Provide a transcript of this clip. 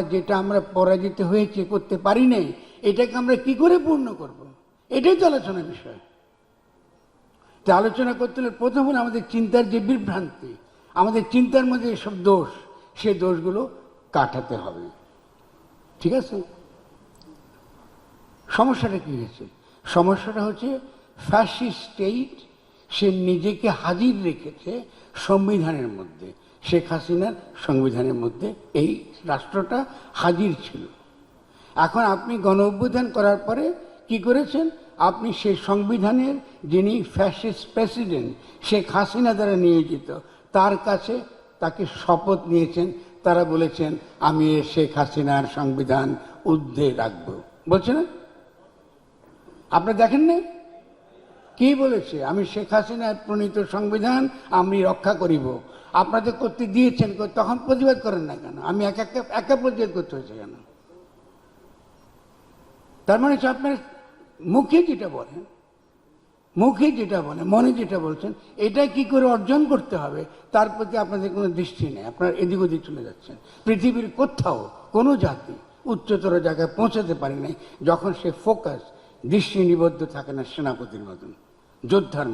যেটা আমরা পরাজিত হয়েছে, করতে পারি নাই, এটাকে আমরা কি করে পূর্ণ করব। এটাই তো আলোচনার বিষয়। তা আলোচনা করতে হলে প্রথম হলো আমাদের চিন্তার যে বিভ্রান্তি, আমাদের চিন্তার মধ্যে এসব দোষ সেই দোষগুলো কাটাতে হবে। ঠিক আছে? সমস্যাটা কি হয়েছে? সমস্যাটা হচ্ছে ফ্যাসিস্ট স্টেট সে নিজেকে হাজির রেখেছে সংবিধানের মধ্যে। শেখ হাসিনার সংবিধানের মধ্যে এই রাষ্ট্রটা হাজির ছিল। এখন আপনি গণ অভ্যুত্থান করার পরে কি করেছেন? আপনি সেই সংবিধানের যিনি ফ্যাসিস্ট প্রেসিডেন্ট শেখ হাসিনা দ্বারা নিয়োজিত, তার কাছে তাকে শপথ নিয়েছেন। তারা বলেছেন, আমি এ শেখ হাসিনার সংবিধান ঊর্ধ্বে রাখব। বলছে না? আপনি দেখেন না কি বলেছে? আমি শেখ হাসিনার প্রণীত সংবিধান আমি রক্ষা করিব। আপনাদের করতে দিয়েছেন, তখন প্রতিবাদ করেন না কেন? আমি একা একা একা প্রতিবাদ করতে হয়েছে কেন? তার মানে হচ্ছে আপনার মুখে যেটা বলেন, মুখে যেটা বলেন, মনে যেটা বলছেন, এটা কি করে অর্জন করতে হবে, তার প্রতি আপনাদের কোনো দৃষ্টি নেই। আপনার এদিক ওদিক চলে যাচ্ছেন। পৃথিবীর কোথাও কোনো জাতি উচ্চতর জায়গায় পৌঁছাতে পারে নাই, যখন সে ফোকাস দৃষ্টি নিবদ্ধ থাকে না সেনাপতির মতন। যোদ্ধার